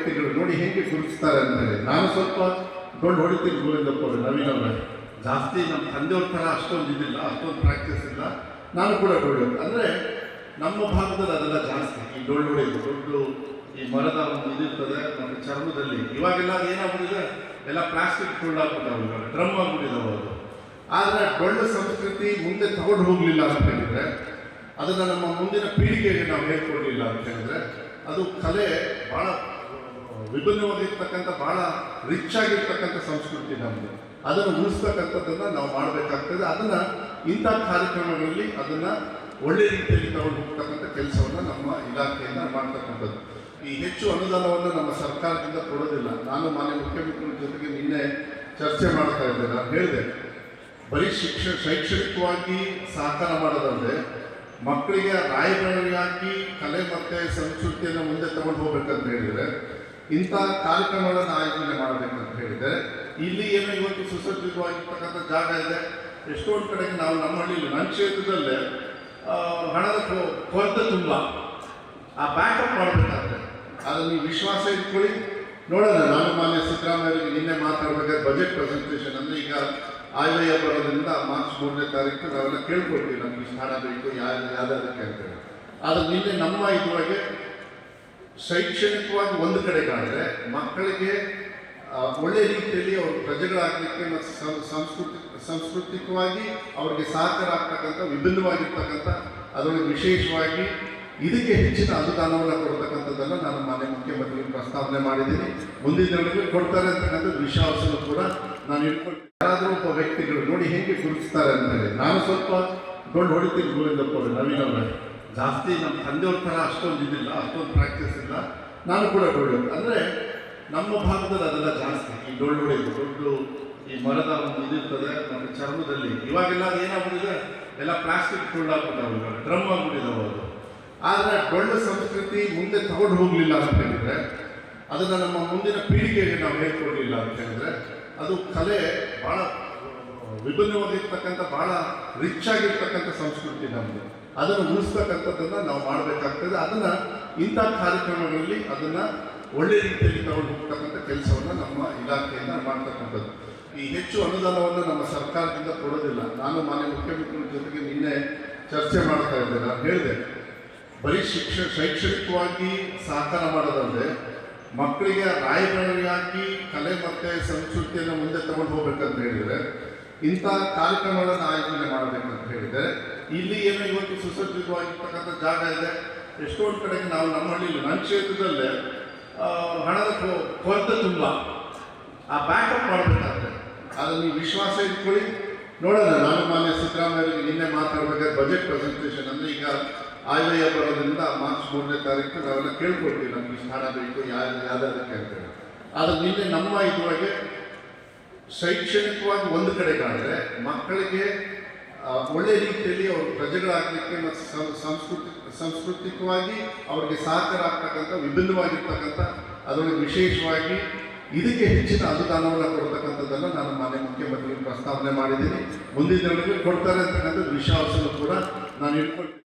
ವ್ಯಕ್ತಿಗಳು ನೋಡಿ ಹೇಗೆ ಗುರುತಿಸ್ತಾರೆ ಅಂತ ಹೇಳಿ. ನಾನು ಸ್ವಲ್ಪ ದೊಡ್ಡ ಹೊಡಿತೀನಿ ಗೋವಿಂದಪ್ಪ ಅವರು ನವೀನ್ ಅವರೇ. ಜಾಸ್ತಿ ನಮ್ಮ ತಂದೆಯವ್ರ ಥರ ಅಷ್ಟೊಂದು ಇದಿಲ್ಲ, ಅಷ್ಟೊಂದು ಪ್ರಾಕ್ಟೀಸ್ ಇಲ್ಲ. ನಾನು ಕೂಡ ಡೊಳ್ಳು ಅಂದರೆ ನಮ್ಮ ಭಾಗದಲ್ಲಿ ಅದೆಲ್ಲ ಜಾಸ್ತಿ. ಈ ಡೊಳ್ಳು ಹೊಡೆಯೋದು ದೊಡ್ಡ ಈ ಮರದ ಒಂದು ಇದಿರ್ತದೆ ನಮ್ಮ ಚರ್ಮದಲ್ಲಿ. ಇವಾಗೆಲ್ಲ ಏನಾಗ್ಬಿಟ್ಟಿದೆ? ಎಲ್ಲ ಪ್ಲಾಸ್ಟಿಕ್ ಡೊಳ್ಳಾಗ್ಬಿಟ್ಟಾವೆ ಡ್ರಮ್ ಆಗ್ಬಿಟ್ಟಿದ್ದಾವೆ ಅದು ಆದರೆ ಡೊಳ್ಳು ಸಂಸ್ಕೃತಿ ಮುಂದೆ ತಗೊಂಡು ಹೋಗಲಿಲ್ಲ ಅಂತ ಹೇಳಿದರೆ, ಅದನ್ನು ನಮ್ಮ ಮುಂದಿನ ಪೀಳಿಗೆಗೆ ನಾವು ಹೇಳ್ಕೊಡ್ಲಿಲ್ಲ ಅಂತ ಹೇಳಿದ್ರೆ, ಅದು ಕಲೆ ಭಾಳ ವಿಭಿನ್ನವಾಗಿರ್ತಕ್ಕಂಥ ಭಾಳ ರಿಚ್ ಆಗಿರ್ತಕ್ಕಂಥ ಸಂಸ್ಕೃತಿ ನಮ್ಮದು ಅದನ್ನು ಉಳಿಸ್ತಕ್ಕಂಥದ್ದನ್ನು ನಾವು ಮಾಡಬೇಕಾಗ್ತದೆ. ಅದನ್ನು ಇಂಥ ಕಾರ್ಯಕ್ರಮಗಳಲ್ಲಿ ಅದನ್ನು ಒಳ್ಳೆ ರೀತಿಯಲ್ಲಿ ತಗೊಂಡು ಹೋಗ್ತಕ್ಕಂಥ ಕೆಲಸವನ್ನು ನಮ್ಮ ಇಲಾಖೆಯಿಂದ ಮಾಡ್ತಕ್ಕಂಥದ್ದು. ಈ ಹೆಚ್ಚು ಅನುದಾನವನ್ನು ನಮ್ಮ ಸರ್ಕಾರದಿಂದ ಕೊಡೋದಿಲ್ಲ. ನಾನು ಮಾನ್ಯ ಮುಖ್ಯಮಂತ್ರಿ ಜೊತೆಗೆ ನಿನ್ನೆ ಚರ್ಚೆ ಮಾಡ್ತಾ ಇದ್ದೆ. ನಾನು ಹೇಳಿದೆ, ಬರೀ ಶಿಕ್ಷ, ಶೈಕ್ಷಣಿಕವಾಗಿ ಸಹಕಾರ ಮಾಡೋದಲ್ಲದೆ ಮಕ್ಕಳಿಗೆ ರಾಯಭಾರಿಯಾಗಿ ಕಲೆ ಮತ್ತು ಸಂಸ್ಕೃತಿಯನ್ನು ಮುಂದೆ ತಗೊಂಡು ಹೋಗ್ಬೇಕಂತ ಹೇಳಿದರೆ ಇಂಥ ಕಾರ್ಯಕ್ರಮಗಳನ್ನು ಆಯೋಜನೆ ಮಾಡಬೇಕಂತ ಹೇಳಿದರೆ ಇಲ್ಲಿ ಏನೋ ಇವತ್ತು ಸುಸಜ್ಜಿತವಾಗಿರ್ತಕ್ಕಂಥ ಜಾಗ ಇದೆ. ಎಷ್ಟೊಂದು ಕಡೆಗೆ ನಾವು ನಮ್ಮ ಹಳ್ಳಿಲಿ ನನ್ನ ಕ್ಷೇತ್ರದಲ್ಲೇ ಹಣದ ಕೊರತೆ ತುಂಬ. ಆ ಬ್ಯಾಕಪ್ ಮಾಡಬೇಕಾದ್ರೆ ಅದು ನೀವು ವಿಶ್ವಾಸ ಇಟ್ಕೊಳ್ಳಿ. ನೋಡೋಣ, ನಾನು ಮಾನ್ಯ ಸಿದ್ದರಾಮಯ್ಯ ನಿನ್ನೆ ಮಾತಾಡಬೇಕಾದ್ರೆ ಬಜೆಟ್ ಪ್ರೆಸೆಂಟೇಷನ್ ಅಂದರೆ ಈಗ ಆಯವ್ಯಯ ಬರೋದ್ರಿಂದ ಮಾರ್ಚ್ ಮೂರನೇ ತಾರೀಕು ನಾವೆಲ್ಲ ಕೇಳ್ಕೊಳ್ತೀವಿ ನಮಗೆ ಸ್ಥಾನ ಬೇಕು ಯಾರು ಯಾವ್ದಾದಕ್ಕೆ ಅಂತೇಳಿ ಆದರೆ ನಿನ್ನೆ ನಮ್ಮ ಇದುವರೆಗೆ ಶೈಕ್ಷಣಿಕವಾಗಿ ಒಂದು ಕಡೆಗಾದರೆ ಮಕ್ಕಳಿಗೆ ಆ, ಒಳ್ಳೆ ರೀತಿಯಲ್ಲಿ ಅವರು ಪ್ರಜೆಗಳಾಗಲಿಕ್ಕೆ ಮತ್ತು ಸಂಸ್ಕೃತಿ ಸಾಂಸ್ಕೃತಿಕವಾಗಿ ಅವರಿಗೆ ಸಹಕಾರ ಆಗ್ತಕ್ಕಂಥ ವಿಭಿನ್ನವಾಗಿರ್ತಕ್ಕಂಥ ಅದರೊಳಗೆ ವಿಶೇಷವಾಗಿ ಇದಕ್ಕೆ ಹೆಚ್ಚಿನ ಅನುದಾನವನ್ನು ಕೊಡ್ತಕ್ಕಂಥದ್ದನ್ನು ನಾನು ಮಾನ್ಯ ಮುಖ್ಯಮಂತ್ರಿ ಪ್ರಸ್ತಾವನೆ ಮಾಡಿದ್ದೀನಿ. ಮುಂದಿನ ದಿನಗಳಲ್ಲಿ ಕೊಡ್ತಾರೆ ಅಂತಕ್ಕಂಥ ವಿಶ್ವಾಸನೂ ಕೂಡ ನಾನು ಇಟ್ಕೊಂಡು ಯಾರಾದರೂ ಒಬ್ಬ ವ್ಯಕ್ತಿಗಳು ನೋಡಿ ಹೇಗೆ ಗುರುತಿಸ್ತಾರೆ ಅಂತ ಹೇಳಿ. ನಾನು ಸ್ವಲ್ಪ ದೊಡ್ಡ ಹೊಡಿತೀನಿ ಗೋವಿಂದಪ್ಪ ನವೀನ್ ಜಾಸ್ತಿ ನಮ್ಮ ತಂದೆಯವ್ರ ಥರ ಅಷ್ಟೊಂದು ಇದಿಲ್ಲ, ಅಷ್ಟೊಂದು ಪ್ರಾಕ್ಟೀಸ್ ಇಲ್ಲ. ನಾನು ಕೂಡ ಡೊಳ್ಳು ಅಂದರೆ ನಮ್ಮ ಭಾಗದಲ್ಲಿ ಅದೆಲ್ಲ ಜಾಸ್ತಿ. ಈ ಡೊಳ್ಳು ಹೊಡೆಯೋದು ಡೊಳ್ಳು ಈ ಮರದ ಒಂದು ಇದಿರ್ತದೆ ನಮ್ಮ ಚರ್ಮದಲ್ಲಿ. ಇವಾಗೆಲ್ಲ ಏನಾಗ್ಬಿಟ್ಟಿದೆ? ಎಲ್ಲ ಪ್ಲಾಸ್ಟಿಕ್ ಡೊಳ್ಳಾಗ್ಬಿಟ್ಟಾವೆ ಇವಾಗ. ಡ್ರಮ್ ಆಗ್ಬಿಟ್ಟಿದ್ದಾವೆ ಅದು. ಆದರೆ ಡೊಳ್ಳು ಸಂಸ್ಕೃತಿ ಮುಂದೆ ತಗೊಂಡು ಹೋಗಲಿಲ್ಲ ಅಂತ ಹೇಳಿದರೆ, ಅದನ್ನು ನಮ್ಮ ಮುಂದಿನ ಪೀಳಿಗೆಗೆ ನಾವು ಹೇಳ್ಕೊಡ್ಲಿಲ್ಲ ಅಂತ ಹೇಳಿದ್ರೆ, ಅದು ಕಲೆ ಭಾಳ ವಿಭಿನ್ನವಾಗಿರ್ತಕ್ಕಂಥ ಭಾಳ ರಿಚ್ ಆಗಿರ್ತಕ್ಕಂಥ ಸಂಸ್ಕೃತಿ ನಮ್ಮದು ಅದನ್ನು ಉಳಿಸ್ತಕ್ಕಂಥದ್ದನ್ನು ನಾವು ಮಾಡಬೇಕಾಗ್ತದೆ. ಅದನ್ನು ಇಂಥ ಕಾರ್ಯಕ್ರಮಗಳಲ್ಲಿ ಅದನ್ನು ಒಳ್ಳೆ ರೀತಿಯಲ್ಲಿ ತಗೊಂಡು ಹೋಗ್ತಕ್ಕಂಥ ಕೆಲಸವನ್ನು ನಮ್ಮ ಇಲಾಖೆಯಿಂದ ಮಾಡ್ತಕ್ಕಂಥದ್ದು. ಈ ಹೆಚ್ಚು ಅನುದಾನವನ್ನು ನಮ್ಮ ಸರ್ಕಾರದಿಂದ ಕೊಡೋದಿಲ್ಲ. ನಾನು ಮಾನ್ಯ ಮುಖ್ಯಮಂತ್ರಿ ಜೊತೆಗೆ ನಿನ್ನೆ ಚರ್ಚೆ ಮಾಡ್ತಾ ಇದ್ದೆ. ನಾನು ಹೇಳಿದೆ, ಬರೀ ಶಿಕ್ಷ, ಶೈಕ್ಷಣಿಕವಾಗಿ ಸಹಕಾರ ಮಾಡೋದಲ್ಲದೆ ಮಕ್ಕಳಿಗೆ ರಾಯಭಾರಿಯಾಗಿ ಕಲೆ ಮತ್ತು ಸಂಸ್ಕೃತಿಯನ್ನು ಮುಂದೆ ತಗೊಂಡು ಹೋಗ್ಬೇಕಂತ ಹೇಳಿದರೆ ಇಂಥ ಕಾರ್ಯಕ್ರಮಗಳನ್ನು ಆಯೋಜನೆ ಹೇಳಿದರೆ ಇಲ್ಲಿ ಏನೋ ಇವತ್ತು ಸುಸಜ್ಜಿತವಾಗಿರ್ತಕ್ಕಂಥ ಜಾಗ ಇದೆ. ಎಷ್ಟೊಂದು ಕಡೆಗೆ ನಾವು ನಮ್ಮ ಹಳ್ಳಿಲಿ ನನ್ನ ಕ್ಷೇತ್ರದಲ್ಲೇ ಹಣದ ಕೊರತೆ ತುಂಬ. ಆ ಬ್ಯಾಕಪ್ ಮಾಡಬೇಕಾಗ್ತದೆ ನೀವು ವಿಶ್ವಾಸ ಇಟ್ಕೊಳ್ಳಿ. ನೋಡೋಣ, ನಾನು ಮಾನ್ಯ ಸಿದ್ದರಾಮಯ್ಯರಿಗೆ ನಿನ್ನೆ ಮಾತಾಡಬೇಕಾದ್ರೆ ಬಜೆಟ್ ಪ್ರೆಸೆಂಟೇಷನ್ ಅಂದರೆ ಈಗ ಆಯವ್ಯಯ ಬರೋದ್ರಿಂದ ಮಾರ್ಚ್ ಮೂರನೇ ತಾರೀಕು ನಾವೆಲ್ಲ ಕೇಳ್ಕೊಳ್ತೀವಿ ನಮ್ಗೆ ಸ್ಥಾನ ಬೇಕು ಯಾರು ಯಾವುದಕ್ಕೆ ಅಂತೇಳಿ ಆದರೆ ನಿನ್ನೆ ನಮ್ಮ ಇದುವರೆಗೆ ಶೈಕ್ಷಣಿಕವಾಗಿ ಒಂದು ಕಡೆ ಕಾಣಿದ್ರೆ ಮಕ್ಕಳಿಗೆ ಒಳ್ಳೆ ರೀತಿಯಲ್ಲಿ ಅವರು ಪ್ರಜೆಗಳಾಗಲಿಕ್ಕೆ ಮತ್ತು ಸಂಸ್ಕೃತಿ, ಸಾಂಸ್ಕೃತಿಕವಾಗಿ ಅವರಿಗೆ ಸಹಕಾರ ಆಗ್ತಕ್ಕಂಥ ವಿಭಿನ್ನವಾಗಿರ್ತಕ್ಕಂಥ, ಅದರೊಳಗೆ ವಿಶೇಷವಾಗಿ ಇದಕ್ಕೆ ಹೆಚ್ಚಿನ ಅನುದಾನವನ್ನು ಕೊಡ್ತಕ್ಕಂಥದ್ದನ್ನು ನಾನು ಮಾನ್ಯ ಮುಖ್ಯಮಂತ್ರಿಗಳು ಪ್ರಸ್ತಾವನೆ ಮಾಡಿದ್ದೀನಿ. ಮುಂದಿನ ದಿನಗಳಿಗೆ ಕೊಡ್ತಾರೆ ಅಂತಕ್ಕಂಥದ್ದು ವಿಶ್ವಾಸನೂ ಕೂಡ ನಾನು ಇಟ್ಕೊಂಡು